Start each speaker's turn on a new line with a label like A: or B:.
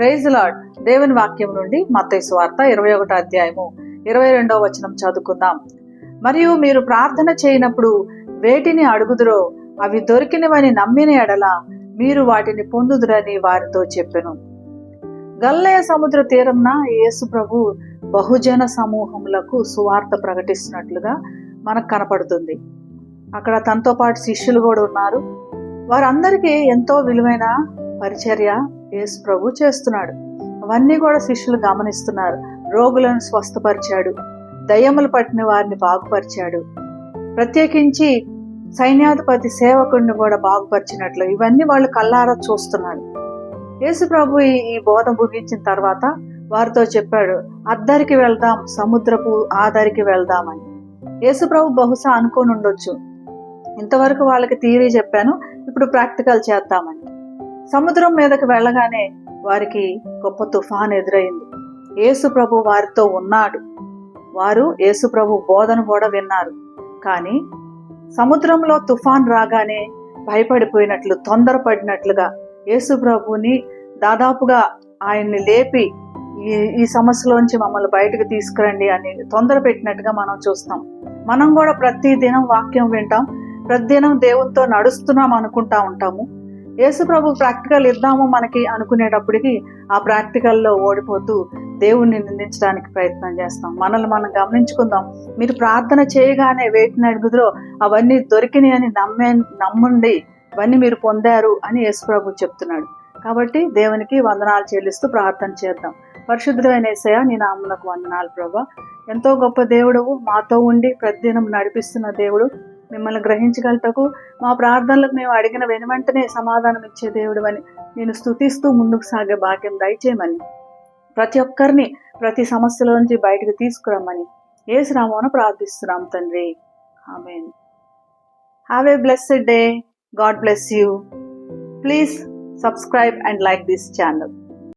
A: Praise lord దేవుని వాక్యం నుండి మత్తయి వార్త ఇరవై ఒకటో అధ్యాయము ఇరవై రెండో వచనం చదువుకుందాం. మరియు మీరు ప్రార్థన చేయనప్పుడు వేటిని అడుగుదురో అవి దొరికినవని నమ్మిన ఎడల మీరు వాటిని పొందుదురని వారితో చెప్పెను. గల్లయ సముద్ర తీరంన యేసు ప్రభు బహుజన సమూహములకు సువార్త ప్రకటిస్తున్నట్లుగా మనకు కనపడుతుంది. అక్కడ తనతో పాటు శిష్యులు కూడా ఉన్నారు. వారందరికీ ఎంతో విలువైన పరిచర్య యేసు ప్రభు చేస్తున్నాడు. అవన్నీ కూడా శిష్యులు గమనిస్తున్నారు. రోగులను స్వస్థపరిచాడు. దయ్యములు పట్టిన వారిని బాగుపరిచాడు. ప్రత్యేకించి సైన్యాధిపతి సేవకుడిని కూడా బాగుపరిచినట్లు ఇవన్నీ వాళ్ళు కల్లారా చూస్తున్నారు. యేసు ప్రభు ఈ ఈ బోధ ముగించిన తర్వాత వారితో చెప్పాడు అద్దరికి వెళ్దాం సముద్రపు ఆదరికి వెళ్దామని. యేసు ప్రభు బహుశా అనుకోని ఉండొచ్చు ఇంతవరకు వాళ్ళకి థియరీ చెప్పాను ఇప్పుడు ప్రాక్టికల్ చేద్దామని. సముద్రం మీదకి వెళ్ళగానే వారికి గొప్ప తుఫాన్ ఎదురైంది. యేసుప్రభు వారితో ఉన్నాడు. వారు యేసుప్రభు బోధను కూడా విన్నారు. కానీ సముద్రంలో తుఫాన్ రాగానే భయపడిపోయినట్లు తొందరపడినట్లుగా యేసుప్రభుని దాదాపుగా ఆయన్ని లేపి ఈ ఈ సమస్యలోంచి మమ్మల్ని బయటకు తీసుకురండి అని తొందర పెట్టినట్టుగా మనం చూస్తాం. మనం కూడా ప్రతి దినం వాక్యం వింటాం. ప్రతిదినం దేవునితో నడుస్తున్నాం అనుకుంటా ఉంటాము. యేసు ప్రభు ప్రాక్టికల్ ఇద్దాము మనకి అనుకునేటప్పటికి ఆ ప్రాక్టికల్లో ఓడిపోతూ దేవుణ్ణి నిందించడానికి ప్రయత్నం చేస్తాం. మనల్ని మనం గమనించుకుందాం. మీరు ప్రార్థన చేయగానే వేటిని అడుగుదరో అవన్నీ దొరికినాయి అని నమ్మే నమ్మండి ఇవన్నీ మీరు పొందారు అని యేసుప్రభు చెప్తున్నాడు. కాబట్టి దేవునికి వందనాలు చెల్లిస్తూ ప్రార్థన చేద్దాం. పరిశుద్ధుడైన ఏసయ నీ నామునకు వందనాలు ప్రభా. ఎంతో గొప్ప దేవుడు మాతో ఉండి ప్రతిదినం నడిపిస్తున్న దేవుడు. మిమ్మల్ని గ్రహించగలటకు మా ప్రార్థనలకు మేము అడిగిన వెను వెంటనే సమాధానం ఇచ్చే దేవుడు అని నేను స్తుతిస్తూ ముందుకు సాగే భాగ్యం దయచేయమని ప్రతి ఒక్కరిని ప్రతి సమస్యలో నుంచి బయటకు తీసుకురమ్మని ఏసునామోన ప్రార్థిస్తున్నాం తండ్రి. ఆమె have a blessed day God bless you please subscribe and like this channel